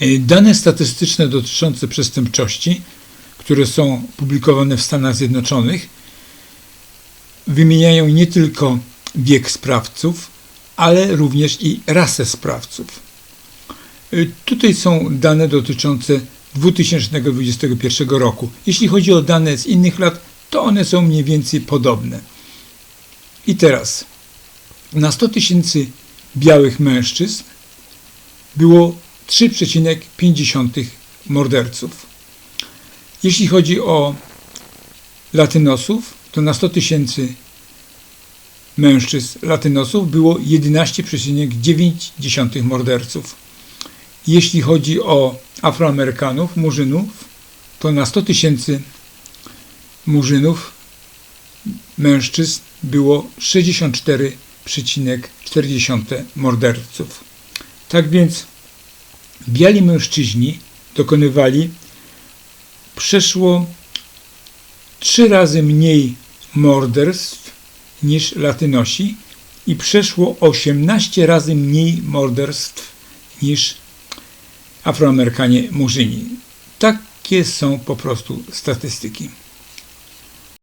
E, Dane statystyczne dotyczące przestępczości, które są publikowane w Stanach Zjednoczonych, wymieniają nie tylko wiek sprawców, ale również i rasę sprawców. Y, Tutaj są dane dotyczące 2021 roku. Jeśli chodzi o dane z innych lat, to one są mniej więcej podobne. I teraz na 100 tysięcy białych mężczyzn było 3,5 morderców. Jeśli chodzi o latynosów, to na 100 tysięcy mężczyzn latynosów było 11,9 morderców. Jeśli chodzi o Afroamerykanów, Murzynów, to na 100 tysięcy Murzynów, mężczyzn było 64,4 morderców. Tak więc biali mężczyźni dokonywali przeszło trzy razy mniej morderstw niż latynosi i przeszło 18 razy mniej morderstw niż Afroamerykanie Murzyni. Takie są po prostu statystyki.